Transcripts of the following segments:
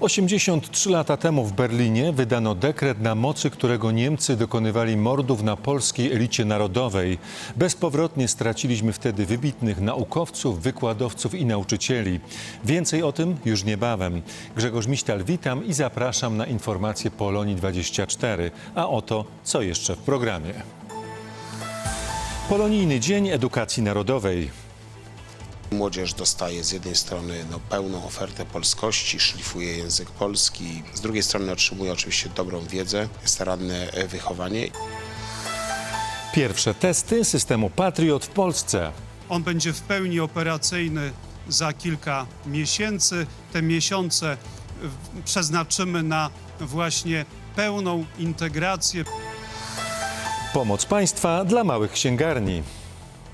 83 lata temu w Berlinie wydano dekret, na mocy którego Niemcy dokonywali mordów na polskiej elicie narodowej. Bezpowrotnie straciliśmy wtedy wybitnych naukowców, wykładowców i nauczycieli. Więcej o tym już niebawem. Grzegorz Miśtal, witam i zapraszam na informacje Polonii 24. A oto, co jeszcze w programie. Polonijny Dzień Edukacji Narodowej. Młodzież dostaje z jednej strony no, pełną ofertę polskości, szlifuje język polski, z drugiej strony otrzymuje oczywiście dobrą wiedzę, staranne wychowanie. Pierwsze testy systemu Patriot w Polsce. On będzie w pełni operacyjny za kilka miesięcy. Te miesiące przeznaczymy na właśnie pełną integrację. Pomoc państwa dla małych księgarni.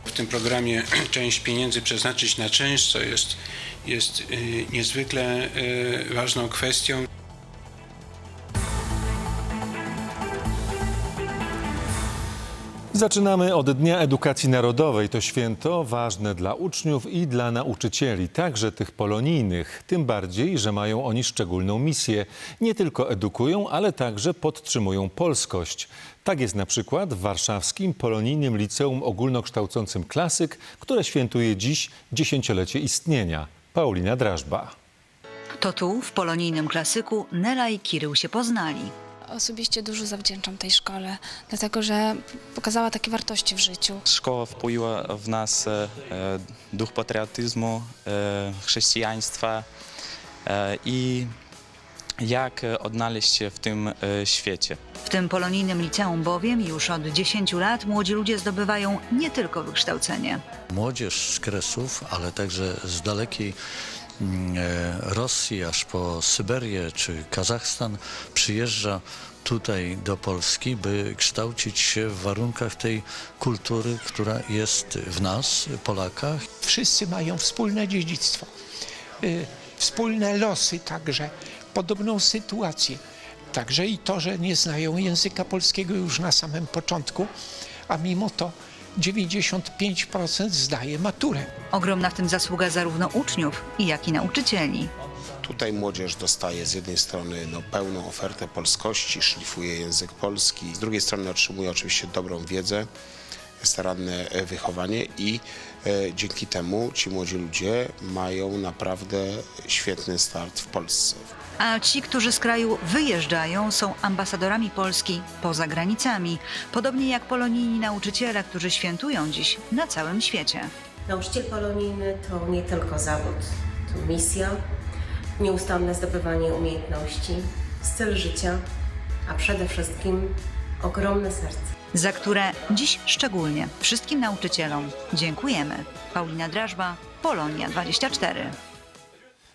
W tym programie część pieniędzy przeznaczyć na czynsz, co jest, jest y, niezwykle y, ważną kwestią. Zaczynamy od Dnia Edukacji Narodowej. To święto ważne dla uczniów i dla nauczycieli, także tych polonijnych. Tym bardziej, że mają oni szczególną misję. Nie tylko edukują, ale także podtrzymują polskość. Tak jest na przykład w warszawskim Polonijnym Liceum Ogólnokształcącym Klasyk, które świętuje dziś dziesięciolecie istnienia. Paulina Drażba. To tu, w polonijnym klasyku, Nela i Kirył się poznali. Osobiście dużo zawdzięczam tej szkole, dlatego że pokazała takie wartości w życiu. Szkoła wpływa w nas e, e, duch patriotyzmu, e, chrześcijaństwa e, i jak odnaleźć się w tym e, świecie. W tym polonijnym liceum bowiem już od 10 lat młodzi ludzie zdobywają nie tylko wykształcenie. młodzież z Kresów, ale także z dalekiej Rosji aż po Syberię czy Kazachstan przyjeżdża tutaj do Polski, by kształcić się w warunkach tej kultury, która jest w nas, Polakach. wszyscy mają wspólne dziedzictwo, y, wspólne losy także, podobną sytuację. Także i to, że nie znają języka polskiego już na samym początku, a mimo to 95% zdaje maturę. Ogromna w tym zasługa zarówno uczniów, jak i nauczycieli. Tutaj młodzież dostaje z jednej strony no, pełną ofertę polskości, szlifuje język polski, z drugiej strony otrzymuje oczywiście dobrą wiedzę, staranne e, wychowanie i e, dzięki temu ci młodzi ludzie mają naprawdę świetny start w Polsce. A ci, którzy z kraju wyjeżdżają, są ambasadorami Polski poza granicami. Podobnie jak polonijni nauczyciele, którzy świętują dziś na całym świecie. Nauczyciel polonijny to nie tylko zawód, to misja, nieustanne zdobywanie umiejętności, styl życia, a przede wszystkim ogromne serce. za które dziś szczególnie wszystkim nauczycielom dziękujemy. Paulina Drażba, Polonia 24.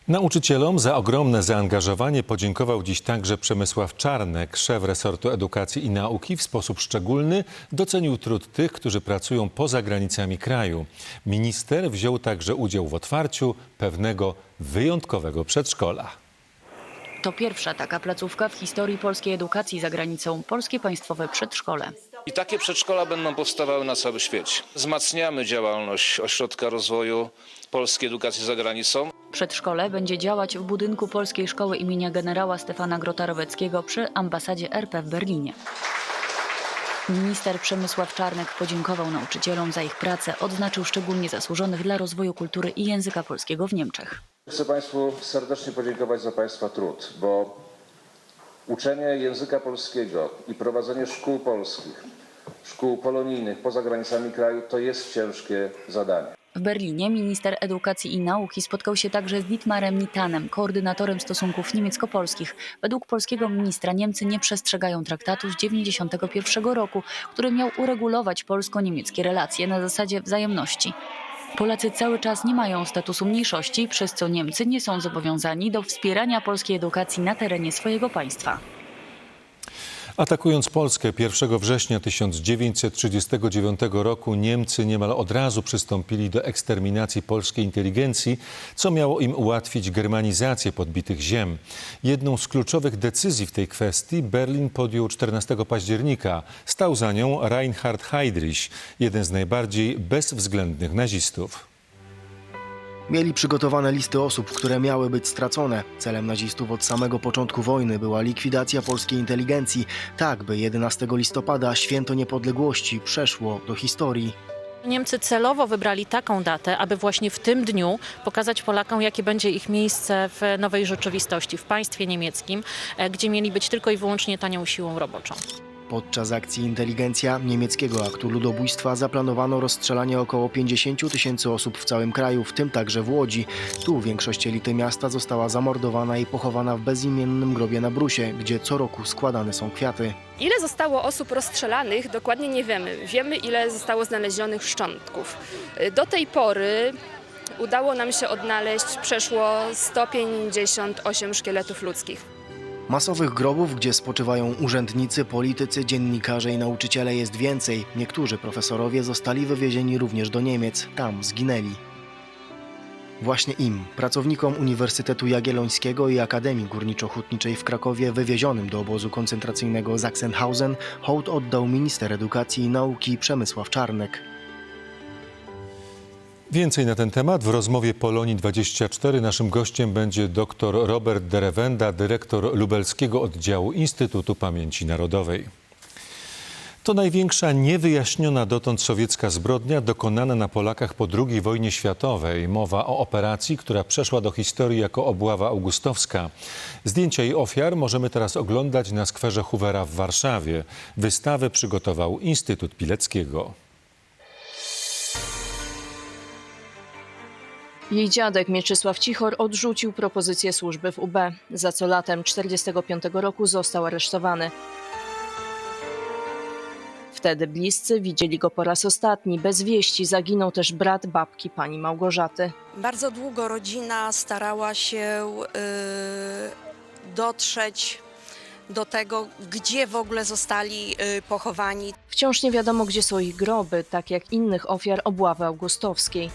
Nauczycielom za ogromne zaangażowanie podziękował dziś także Przemysław Czarnek, szef resortu edukacji i nauki. W sposób szczególny docenił trud tych, którzy pracują poza granicami kraju. Minister wziął także udział w otwarciu pewnego wyjątkowego przedszkola. To pierwsza taka placówka w historii polskiej edukacji za granicą, Polskie Państwowe Przedszkole. I takie przedszkola będą powstawały na całym świecie. Wzmacniamy działalność Ośrodka Rozwoju Polskiej Edukacji za Granicą. Przedszkole będzie działać w budynku Polskiej Szkoły imienia generała Stefana Grota-Roweckiego przy ambasadzie RP w Berlinie. Minister Przemysław Czarnek podziękował nauczycielom za ich pracę, odznaczył szczególnie zasłużonych dla rozwoju kultury i języka polskiego w Niemczech. Chcę Państwu serdecznie podziękować za Państwa trud, bo uczenie języka polskiego i prowadzenie szkół polskich, szkół polonijnych poza granicami kraju to jest ciężkie zadanie. W Berlinie minister edukacji i nauki spotkał się także z Dietmarem Nitanem, koordynatorem stosunków niemiecko-polskich. Według polskiego ministra Niemcy nie przestrzegają traktatu z 1991 roku, który miał uregulować polsko-niemieckie relacje na zasadzie wzajemności. Polacy cały czas nie mają statusu mniejszości, przez co Niemcy nie są zobowiązani do wspierania polskiej edukacji na terenie swojego państwa. Atakując Polskę 1 września 1939 roku, Niemcy niemal od razu przystąpili do eksterminacji polskiej inteligencji, co miało im ułatwić germanizację podbitych ziem. Jedną z kluczowych decyzji w tej kwestii Berlin podjął 14 października. Stał za nią Reinhard Heydrich, jeden z najbardziej bezwzględnych nazistów. Mieli przygotowane listy osób, które miały być stracone. Celem nazistów od samego początku wojny była likwidacja polskiej inteligencji, tak by 11 listopada, święto niepodległości, przeszło do historii. Niemcy celowo wybrali taką datę, aby właśnie w tym dniu pokazać Polakom, jakie będzie ich miejsce w nowej rzeczywistości, w państwie niemieckim, e, gdzie mieli być tylko i wyłącznie tanią siłą roboczą. Podczas akcji Inteligencja niemieckiego aktu ludobójstwa zaplanowano rozstrzelanie około 50 tysięcy osób w całym kraju, w tym także w Łodzi. Tu większość elity miasta została zamordowana i pochowana w bezimiennym grobie na Brusie, gdzie co roku składane są kwiaty. Ile zostało osób rozstrzelanych, dokładnie nie wiemy. Wiemy, ile zostało znalezionych szczątków. Do tej pory udało nam się odnaleźć przeszło 158 szkieletów ludzkich. Masowych grobów, gdzie spoczywają urzędnicy, politycy, dziennikarze i nauczyciele jest więcej. Niektórzy profesorowie zostali wywiezieni również do Niemiec, tam zginęli. Właśnie im, pracownikom Uniwersytetu Jagiellońskiego i Akademii Górniczo-Hutniczej w Krakowie, wywiezionym do obozu koncentracyjnego Sachsenhausen, hołd oddał minister edukacji i nauki Przemysław Czarnek. Więcej na ten temat w rozmowie Polonii 24 naszym gościem będzie dr Robert Derewenda, dyrektor lubelskiego oddziału Instytutu Pamięci Narodowej. To największa niewyjaśniona dotąd sowiecka zbrodnia dokonana na Polakach po II wojnie światowej. Mowa o operacji, która przeszła do historii jako obława augustowska. Zdjęcia jej ofiar możemy teraz oglądać na skwerze Hoovera w Warszawie. Wystawę przygotował Instytut Pileckiego. Jej dziadek Mieczysław Cichor odrzucił propozycję służby w UB, za co latem 1945 roku został aresztowany. Wtedy bliscy widzieli go po raz ostatni. Bez wieści zaginął też brat babki pani Małgorzaty. Bardzo długo rodzina starała się y, dotrzeć do tego, gdzie w ogóle zostali y, pochowani. Wciąż nie wiadomo, gdzie są ich groby, tak jak innych ofiar obławy augustowskiej.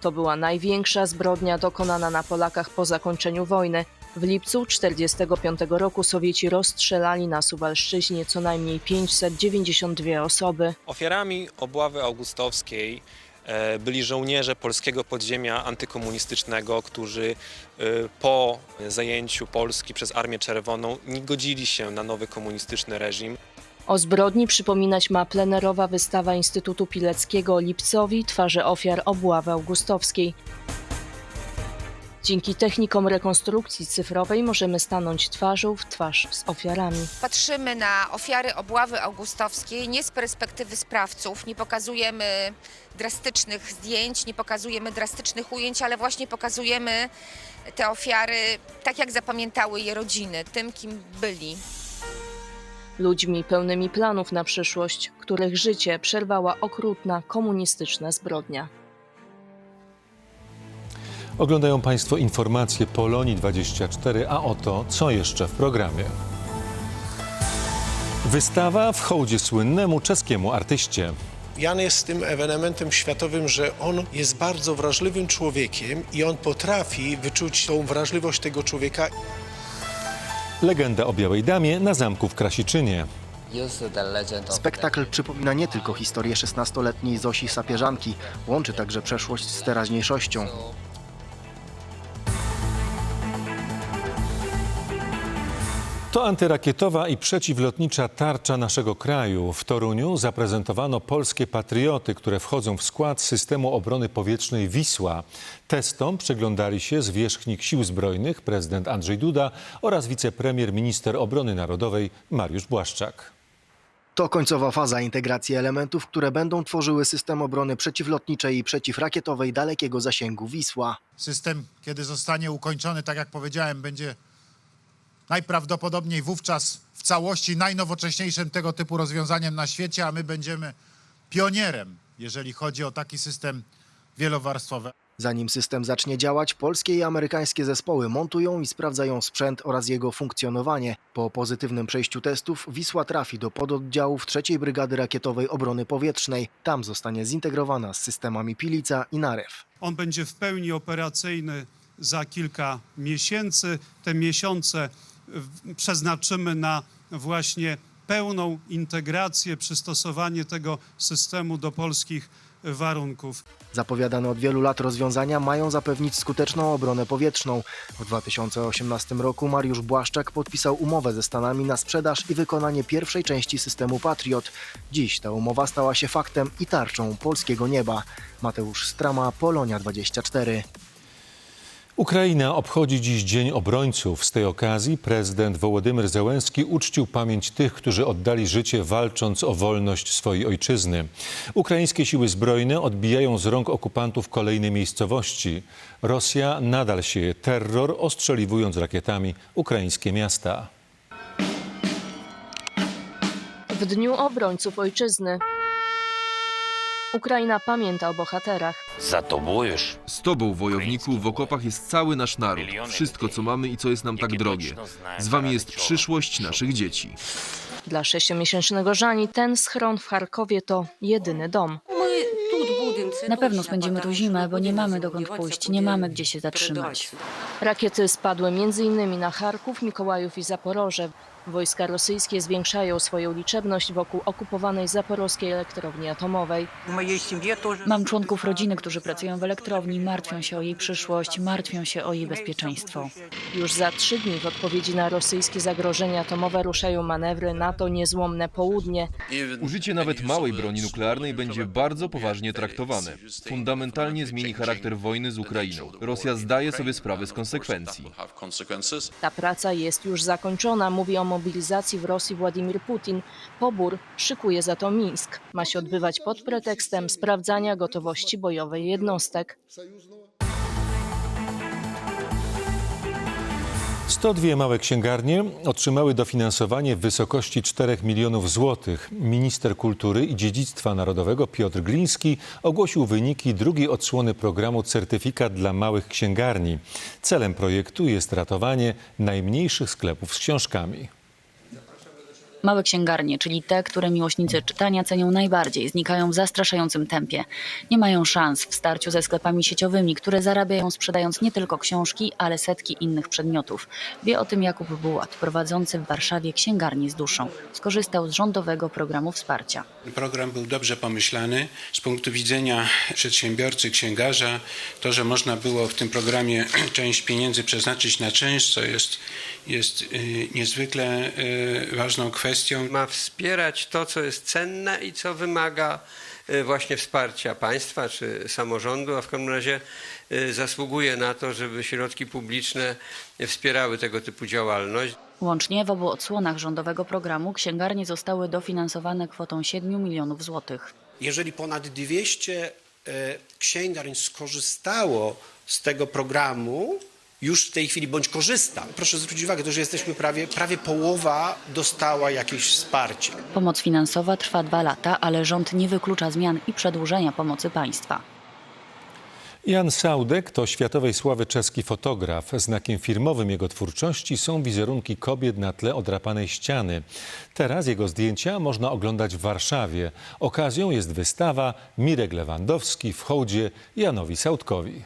To była największa zbrodnia dokonana na Polakach po zakończeniu wojny. W lipcu 1945 roku Sowieci rozstrzelali na Suwalszczyźnie co najmniej 592 osoby. Ofiarami obławy augustowskiej e, byli żołnierze polskiego podziemia antykomunistycznego, którzy e, po zajęciu Polski przez Armię Czerwoną nie godzili się na nowy komunistyczny reżim. O zbrodni przypominać ma plenerowa wystawa Instytutu Pileckiego Lipcowi twarze ofiar obławy augustowskiej. Dzięki technikom rekonstrukcji cyfrowej możemy stanąć twarzą w twarz z ofiarami. Patrzymy na ofiary obławy augustowskiej nie z perspektywy sprawców, nie pokazujemy drastycznych zdjęć, nie pokazujemy drastycznych ujęć, ale właśnie pokazujemy te ofiary tak, jak zapamiętały je rodziny, tym, kim byli. Ludźmi pełnymi planów na przyszłość, których życie przerwała okrutna komunistyczna zbrodnia. Oglądają Państwo informacje Polonii 24, a oto co jeszcze w programie. Wystawa w hołdzie słynnemu czeskiemu artyście. Jan jest tym ewenementem światowym, że on jest bardzo wrażliwym człowiekiem i on potrafi wyczuć tą wrażliwość tego człowieka. Legenda o Białej Damie na zamku w Krasiczynie. Spektakl przypomina nie tylko historię 16-letniej Zosi Sapieżanki, łączy także przeszłość z teraźniejszością. To antyrakietowa i przeciwlotnicza tarcza naszego kraju. W Toruniu zaprezentowano polskie patrioty, które wchodzą w skład systemu obrony powietrznej Wisła. Testom przyglądali się zwierzchnik Sił Zbrojnych, prezydent Andrzej Duda oraz wicepremier minister obrony narodowej Mariusz Błaszczak. To końcowa faza integracji elementów, które będą tworzyły system obrony przeciwlotniczej i przeciwrakietowej dalekiego zasięgu Wisła. System, kiedy zostanie ukończony, tak jak powiedziałem, będzie najprawdopodobniej wówczas w całości najnowocześniejszym tego typu rozwiązaniem na świecie, a my będziemy pionierem, jeżeli chodzi o taki system wielowarstwowy. Zanim system zacznie działać, polskie i amerykańskie zespoły montują i sprawdzają sprzęt oraz jego funkcjonowanie. Po pozytywnym przejściu testów Wisła trafi do pododdziałów 3 Brygady Rakietowej Obrony Powietrznej. Tam zostanie zintegrowana z systemami Pilica i Narew. On będzie w pełni operacyjny za kilka miesięcy. Te miesiące przeznaczymy na właśnie pełną integrację, przystosowanie tego systemu do polskich warunków. Zapowiadane od wielu lat rozwiązania mają zapewnić skuteczną obronę powietrzną. W 2018 roku Mariusz Błaszczak podpisał umowę ze Stanami na sprzedaż i wykonanie pierwszej części systemu Patriot. Dziś ta umowa stała się faktem i tarczą polskiego nieba. Mateusz Strama, Polonia 24. Ukraina obchodzi dziś Dzień Obrońców. Z tej okazji prezydent Wołodymyr Zełenski uczcił pamięć tych, którzy oddali życie walcząc o wolność swojej ojczyzny. Ukraińskie siły zbrojne odbijają z rąk okupantów kolejne miejscowości. Rosja nadal sieje terror, ostrzeliwując rakietami ukraińskie miasta. W Dniu Obrońców Ojczyzny Ukraina pamięta o bohaterach. Za tobą już. Z tobą, wojowniku, w okopach jest cały nasz naród. Wszystko, co mamy i co jest nam tak drogie. Z wami jest przyszłość naszych dzieci. Dla sześciomiesięcznego Żani ten schron w Charkowie to jedyny dom. Na pewno spędzimy tu zimę, bo nie mamy dokąd pójść, nie mamy gdzie się zatrzymać. Rakiety spadły m.in. na Charków, Mikołajów i Zaporoże. Wojska rosyjskie zwiększają swoją liczebność wokół okupowanej zaporowskiej elektrowni atomowej. Mam członków rodziny, którzy pracują w elektrowni, martwią się o jej przyszłość, martwią się o jej bezpieczeństwo. Już za trzy dni w odpowiedzi na rosyjskie zagrożenia atomowe ruszają manewry NATO Niezłomne Południe. Użycie nawet małej broni nuklearnej będzie bardzo poważnie traktowane. Fundamentalnie zmieni charakter wojny z Ukrainą. Rosja zdaje sobie sprawę z konsekwencji. Ta praca jest już zakończona, mówi o mobilizacji w Rosji Władimir Putin. Pobór szykuje za to Mińsk. Ma się odbywać pod pretekstem sprawdzania gotowości bojowej jednostek. 102 małe księgarnie otrzymały dofinansowanie w wysokości 4 milionów złotych. Minister Kultury i Dziedzictwa Narodowego Piotr Gliński ogłosił wyniki drugiej odsłony programu Certyfikat dla małych księgarni. Celem projektu jest ratowanie najmniejszych sklepów z książkami. Małe księgarnie, czyli te, które miłośnicy czytania cenią najbardziej, znikają w zastraszającym tempie. Nie mają szans w starciu ze sklepami sieciowymi, które zarabiają sprzedając nie tylko książki, ale setki innych przedmiotów. Wie o tym Jakub Bułat, prowadzący w Warszawie księgarnię z duszą. Skorzystał z rządowego programu wsparcia. Program był dobrze pomyślany z punktu widzenia przedsiębiorcy, księgarza. To, że można było w tym programie część pieniędzy przeznaczyć na czynsz, co jest, jest y, niezwykle y, ważną kwestią. Ma wspierać to, co jest cenne i co wymaga y, właśnie wsparcia państwa czy samorządu, a w każdym razie y, zasługuje na to, żeby środki publiczne wspierały tego typu działalność. Łącznie w obu odsłonach rządowego programu księgarnie zostały dofinansowane kwotą 7 milionów złotych. Jeżeli ponad 200 e, księgarni skorzystało z tego programu, już w tej chwili bądź korzysta. Proszę zwrócić uwagę, to, że jesteśmy prawie, prawie połowa dostała jakieś wsparcie. Pomoc finansowa trwa dwa lata, ale rząd nie wyklucza zmian i przedłużenia pomocy państwa. Jan Saudek to światowej sławy czeski fotograf. Znakiem firmowym jego twórczości są wizerunki kobiet na tle odrapanej ściany. Teraz jego zdjęcia można oglądać w Warszawie. Okazją jest wystawa Mirek Lewandowski w hołdzie Janowi Saudkowi.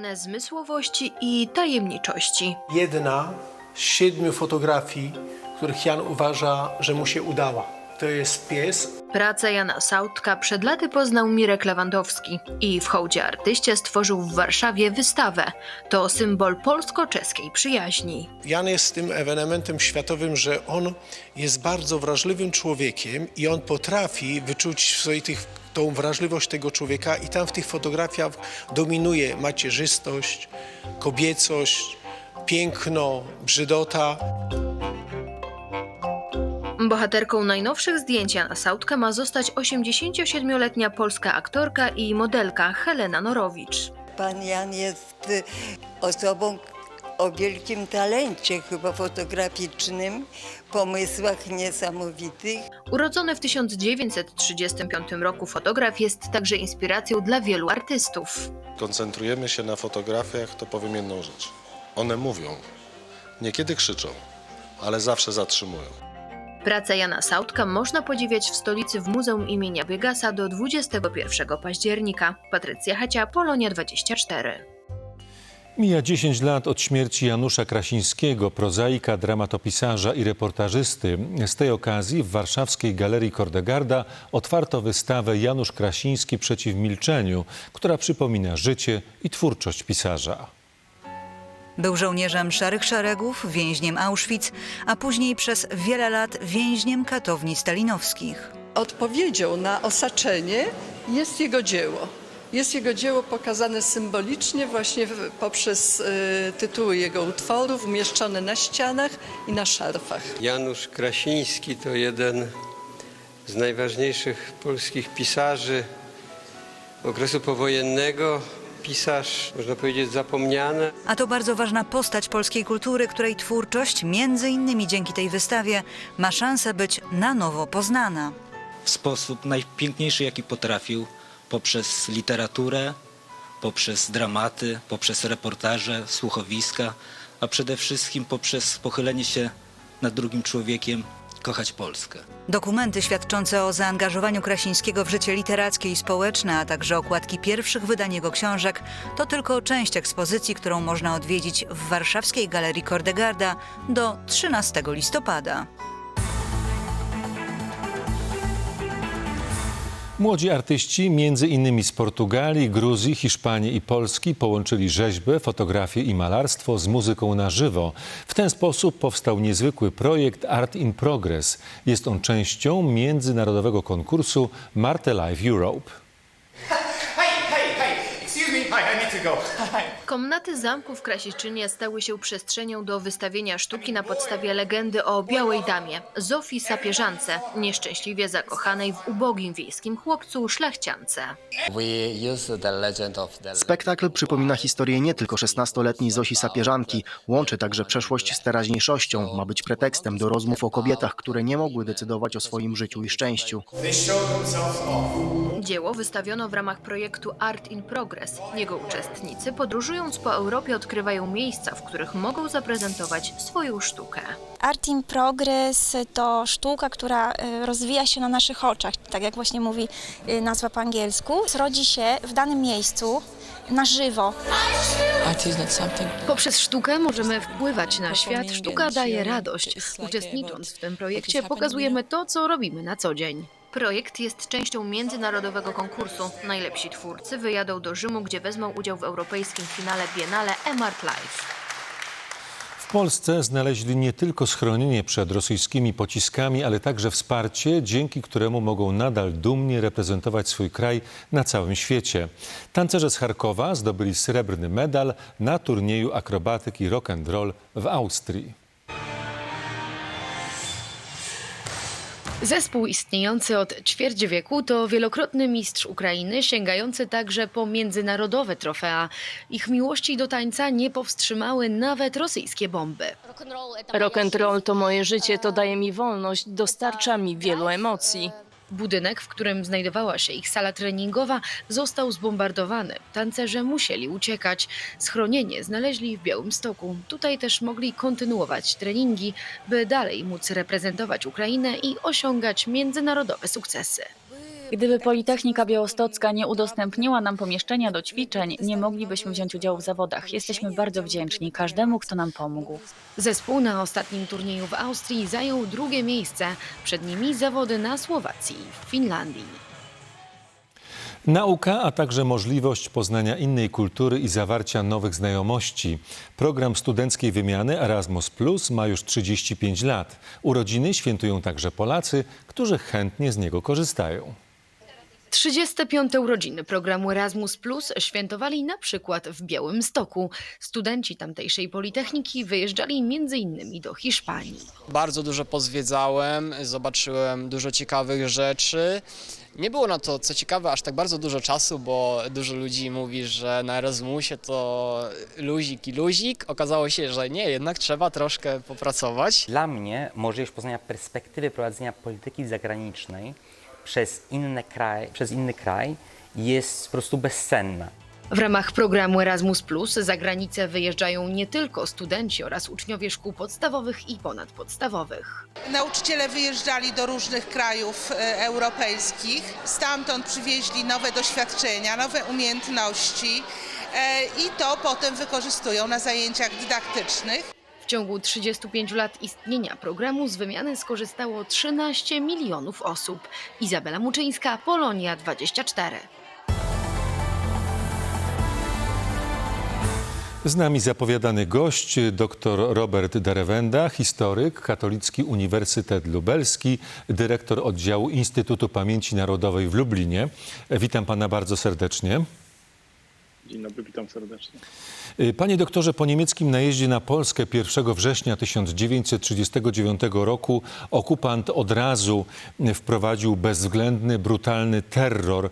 Pełne zmysłowości i tajemniczości. Jedna z siedmiu fotografii, których Jan uważa, że mu się udała. To jest pies, Pracę Jana Sautka przed laty poznał Mirek Lewandowski i w hołdzie artyście stworzył w Warszawie wystawę. To symbol polsko-czeskiej przyjaźni. Jan jest tym ewenementem światowym, że on jest bardzo wrażliwym człowiekiem i on potrafi wyczuć w sobie tych, tą wrażliwość tego człowieka i tam w tych fotografiach dominuje macierzystość, kobiecość, piękno, brzydota. Bohaterką najnowszych zdjęć Jana Sautka ma zostać 87-letnia polska aktorka i modelka Helena Norowicz. Pan Jan jest y, osobą o wielkim talencie chyba fotograficznym, pomysłach niesamowitych. Urodzony w 1935 roku fotograf jest także inspiracją dla wielu artystów. koncentrujemy się na fotografiach, to powiem jedną rzecz. One mówią. Niekiedy krzyczą, ale zawsze zatrzymują. Pracę Jana Sautka można podziwiać w stolicy w Muzeum imienia Biegasa do 21 października. Patrycja Hacia, Polonia 24. Mija 10 lat od śmierci Janusza Krasińskiego, prozaika, dramatopisarza i reportażysty. Z tej okazji w warszawskiej Galerii Kordegarda otwarto wystawę Janusz Krasiński przeciw milczeniu, która przypomina życie i twórczość pisarza. Był żołnierzem szarych szeregów, więźniem Auschwitz, a później przez wiele lat więźniem katowni stalinowskich. Odpowiedzią na osaczenie jest jego dzieło. Jest jego dzieło pokazane symbolicznie właśnie poprzez y, tytuły jego utworów umieszczone na ścianach i na szarfach. Janusz Krasiński to jeden z najważniejszych polskich pisarzy okresu powojennego. Pisarz, można powiedzieć, zapomniany. A to bardzo ważna postać polskiej kultury, której twórczość, między innymi dzięki tej wystawie, ma szansę być na nowo poznana. w sposób najpiękniejszy, jaki potrafił, poprzez literaturę, poprzez dramaty, poprzez reportaże, słuchowiska, a przede wszystkim poprzez pochylenie się nad drugim człowiekiem, kochać Polskę. Dokumenty świadczące o zaangażowaniu Krasińskiego w życie literackie i społeczne, a także okładki pierwszych wydań jego książek, to tylko część ekspozycji, którą można odwiedzić w warszawskiej Galerii Kordegarda do 13 listopada. Młodzi artyści, między innymi z Portugalii, Gruzji, Hiszpanii i Polski, połączyli rzeźbę, fotografię i malarstwo z muzyką na żywo. W ten sposób powstał niezwykły projekt Art in Progress. Jest on częścią międzynarodowego konkursu Marte Live Europe. Hey, hey, hey! Excuse me, hi, I need to go. Komnaty zamku w Krasiczynie stały się przestrzenią do wystawienia sztuki na podstawie legendy o białej damie, Zofii Sapieżance, nieszczęśliwie zakochanej w ubogim wiejskim chłopcu szlachciance. Spektakl przypomina historię nie tylko 16-letniej Zosi Sapieżanki, łączy także przeszłość z teraźniejszością, ma być pretekstem do rozmów o kobietach, które nie mogły decydować o swoim życiu i szczęściu. Dzieło wystawiono w ramach projektu Art in Progress. Jego uczestnicy podróżując po Europie odkrywają miejsca, w których mogą zaprezentować swoją sztukę. Art in Progress to sztuka, która y, rozwija się na naszych oczach, tak jak właśnie mówi y, nazwa po angielsku. Rodzi się w danym miejscu na żywo. Poprzez sztukę możemy wpływać na świat. Sztuka daje radość. Uczestnicząc w tym projekcie pokazujemy to, co robimy na co dzień. Projekt jest częścią międzynarodowego konkursu. Najlepsi twórcy wyjadą do Rzymu, gdzie wezmą udział w europejskim finale Biennale Emart Live. W Polsce znaleźli nie tylko schronienie przed rosyjskimi pociskami, ale także wsparcie, dzięki któremu mogą nadal dumnie reprezentować swój kraj na całym świecie. Tancerze z Charkowa zdobyli srebrny medal na turnieju akrobatyki rock and roll w Austrii. Zespół istniejący od ćwierć wieku to wielokrotny mistrz Ukrainy, sięgający także po międzynarodowe trofea. Ich miłości do tańca nie powstrzymały nawet rosyjskie bomby. Rock and roll to moje życie, to daje mi wolność, dostarcza mi wielu emocji. Budynek, w którym znajdowała się ich sala treningowa, został zbombardowany. Tancerze musieli uciekać. Schronienie znaleźli w Białymstoku. Tutaj też mogli kontynuować treningi, by dalej móc reprezentować Ukrainę i osiągać międzynarodowe sukcesy. Gdyby Politechnika Białostocka nie udostępniła nam pomieszczenia do ćwiczeń, nie moglibyśmy wziąć udziału w zawodach. Jesteśmy bardzo wdzięczni każdemu, kto nam pomógł. Zespół na ostatnim turnieju w Austrii zajął drugie miejsce. Przed nimi zawody na Słowacji i w Finlandii. Nauka, a także możliwość poznania innej kultury i zawarcia nowych znajomości. Program studenckiej wymiany Erasmus Plus ma już 35 lat. Urodziny świętują także Polacy, którzy chętnie z niego korzystają. 35. urodziny programu Erasmus Plus świętowali na przykład w Białymstoku. Studenci tamtejszej Politechniki wyjeżdżali m.in. do Hiszpanii. Bardzo dużo pozwiedzałem, zobaczyłem dużo ciekawych rzeczy. Nie było na to, co ciekawe, aż tak bardzo dużo czasu, bo dużo ludzi mówi, że na Erasmusie to luzik i luzik. Okazało się, że nie, jednak trzeba troszkę popracować. Dla mnie możliwość poznania perspektywy prowadzenia polityki zagranicznej przez, inny kraj, przez inny kraj jest po prostu bezcenna. W ramach programu Erasmus Plus za granicę wyjeżdżają nie tylko studenci oraz uczniowie szkół podstawowych i ponadpodstawowych. Nauczyciele wyjeżdżali do różnych krajów e, europejskich, stamtąd przywieźli nowe doświadczenia, nowe umiejętności e, i to potem wykorzystują na zajęciach dydaktycznych. Ciągu 35 lat istnienia programu z wymiany skorzystało 13 milionów osób. Izabela Muczyńska, Polonia 24. Z nami zapowiadany gość, dr Robert Derewenda, historyk, Katolicki Uniwersytet Lubelski, dyrektor oddziału Instytutu Pamięci Narodowej w Lublinie. Witam pana bardzo serdecznie. Dzień dobry, witam serdecznie. Panie doktorze, po niemieckim najeździe na Polskę 1 września 1939 roku okupant od razu wprowadził bezwzględny, brutalny terror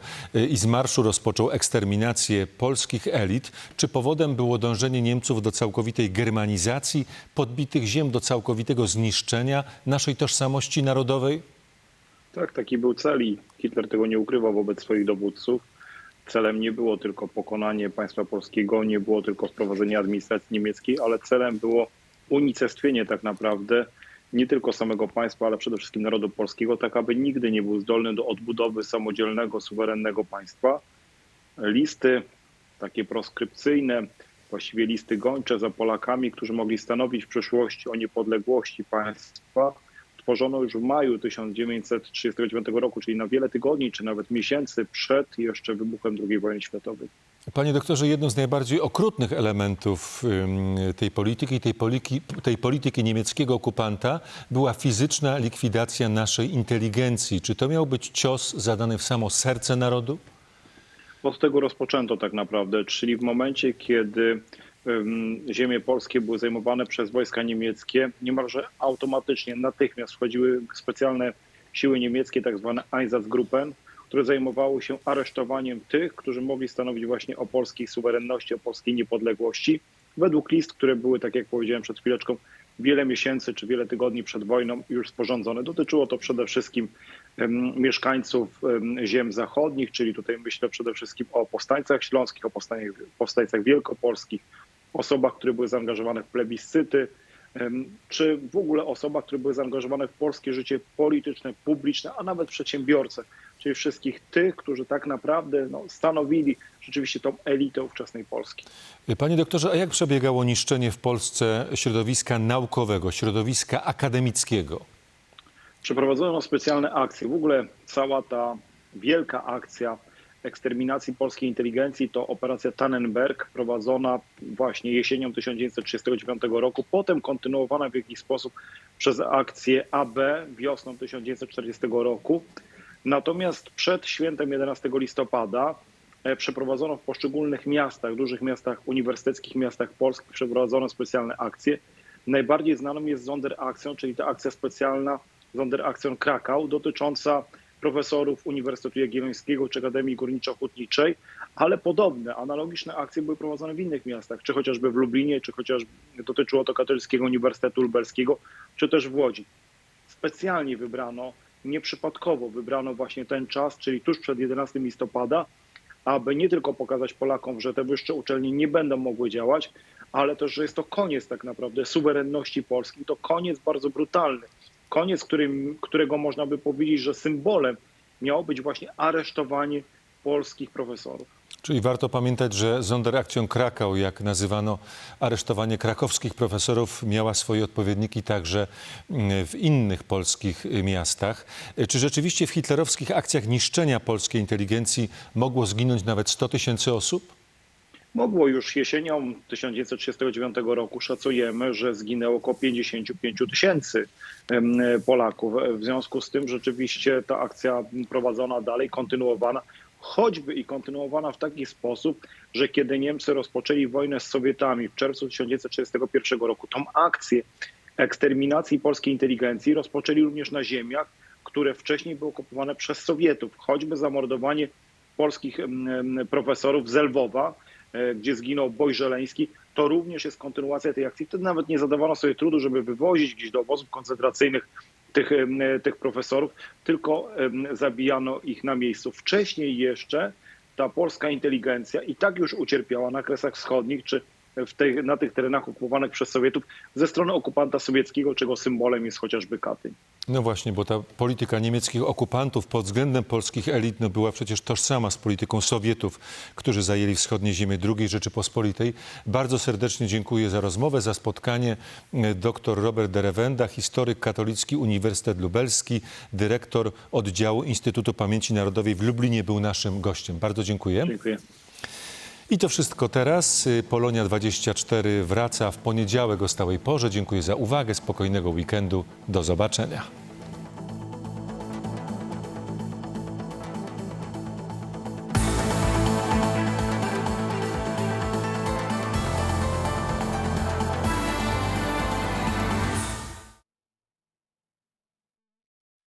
i z marszu rozpoczął eksterminację polskich elit. Czy powodem było dążenie Niemców do całkowitej germanizacji podbitych ziem, do całkowitego zniszczenia naszej tożsamości narodowej? Tak, taki był cel i Hitler tego nie ukrywał wobec swoich dowódców. Celem nie było tylko pokonanie państwa polskiego, nie było tylko wprowadzenie administracji niemieckiej, ale celem było unicestwienie tak naprawdę nie tylko samego państwa, ale przede wszystkim narodu polskiego, tak aby nigdy nie był zdolny do odbudowy samodzielnego, suwerennego państwa. Listy takie proskrypcyjne, właściwie listy gończe za Polakami, którzy mogli stanowić w przyszłości o niepodległości państwa, tworzono już w maju 1939 roku, czyli na wiele tygodni czy nawet miesięcy przed jeszcze wybuchem II wojny światowej. Panie doktorze, jednym z najbardziej okrutnych elementów tej polityki, tej polityki, tej polityki niemieckiego okupanta była fizyczna likwidacja naszej inteligencji. Czy to miał być cios zadany w samo serce narodu? Od tego rozpoczęto tak naprawdę, czyli w momencie, kiedy ziemie polskie były zajmowane przez wojska niemieckie, niemalże automatycznie, natychmiast wchodziły specjalne siły niemieckie, tak zwane Einsatzgruppen, które zajmowały się aresztowaniem tych, którzy mogli stanowić właśnie o polskiej suwerenności, o polskiej niepodległości. Według list, które były, tak jak powiedziałem przed chwileczką, wiele miesięcy czy wiele tygodni przed wojną już sporządzone. Dotyczyło to przede wszystkim mieszkańców ziem zachodnich, czyli tutaj myślę przede wszystkim o powstańcach śląskich, o powstańcach wielkopolskich, osobach, które były zaangażowane w plebiscyty, czy w ogóle osobach, które były zaangażowane w polskie życie polityczne, publiczne, a nawet przedsiębiorcę, czyli wszystkich tych, którzy tak naprawdę no, stanowili rzeczywiście tą elitę ówczesnej Polski. Panie doktorze, a jak przebiegało niszczenie w Polsce środowiska naukowego, środowiska akademickiego? Przeprowadzono specjalne akcje. W ogóle cała ta wielka akcja eksterminacji polskiej inteligencji to operacja Tannenberg, prowadzona właśnie jesienią 1939 roku, potem kontynuowana w jakiś sposób przez akcję AB wiosną 1940 roku. Natomiast przed świętem 11 listopada e, przeprowadzono w poszczególnych miastach, dużych miastach uniwersyteckich, miastach polskich, przeprowadzono specjalne akcje. Najbardziej znaną jest Sonderaktion, czyli ta akcja specjalna Sonderaktion Krakau, dotycząca profesorów Uniwersytetu Jagiellońskiego czy Akademii Górniczo-Hutniczej, ale podobne, analogiczne akcje były prowadzone w innych miastach, czy chociażby w Lublinie, czy chociażby dotyczyło to Katolickiego Uniwersytetu Lubelskiego, czy też w Łodzi. Specjalnie wybrano, nieprzypadkowo wybrano właśnie ten czas, czyli tuż przed 11 listopada, aby nie tylko pokazać Polakom, że te wyższe uczelnie nie będą mogły działać, ale też, że jest to koniec tak naprawdę suwerenności Polski. To koniec bardzo brutalny koniec, którym, którego można by powiedzieć, że symbolem miało być właśnie aresztowanie polskich profesorów. Czyli warto pamiętać, że Sonderaktion Krakau, jak nazywano aresztowanie krakowskich profesorów, miała swoje odpowiedniki także mm, w innych polskich miastach. Czy rzeczywiście w hitlerowskich akcjach niszczenia polskiej inteligencji mogło zginąć nawet 100 tysięcy osób? Mogło już jesienią 1939 roku szacujemy, że zginęło około 55 tysięcy Polaków. W związku z tym rzeczywiście ta akcja prowadzona dalej, kontynuowana, choćby i kontynuowana w taki sposób, że kiedy Niemcy rozpoczęli wojnę z Sowietami w czerwcu 1941 roku, tą akcję eksterminacji polskiej inteligencji rozpoczęli również na ziemiach, które wcześniej były okupowane przez Sowietów, choćby zamordowanie polskich profesorów z Lwowa, gdzie zginął Boj Żeleński, to również jest kontynuacja tej akcji. Wtedy nawet nie zadawano sobie trudu, żeby wywozić gdzieś do obozów koncentracyjnych tych, tych profesorów, tylko zabijano ich na miejscu. Wcześniej jeszcze ta polska inteligencja i tak już ucierpiała na Kresach Wschodnich czy w na tych terenach okupowanych przez Sowietów ze strony okupanta sowieckiego, czego symbolem jest chociażby Katyń. No właśnie, bo ta polityka niemieckich okupantów pod względem polskich elit no była przecież tożsama z polityką Sowietów, którzy zajęli wschodnie ziemie II Rzeczypospolitej. Bardzo serdecznie dziękuję za rozmowę, za spotkanie. Dr Robert Derewenda, historyk katolicki Uniwersytet Lubelski, dyrektor oddziału Instytutu Pamięci Narodowej w Lublinie był naszym gościem. Bardzo dziękuję. Dziękuję. I to wszystko teraz. Polonia 24 wraca w poniedziałek o stałej porze. Dziękuję za uwagę, spokojnego weekendu. Do zobaczenia.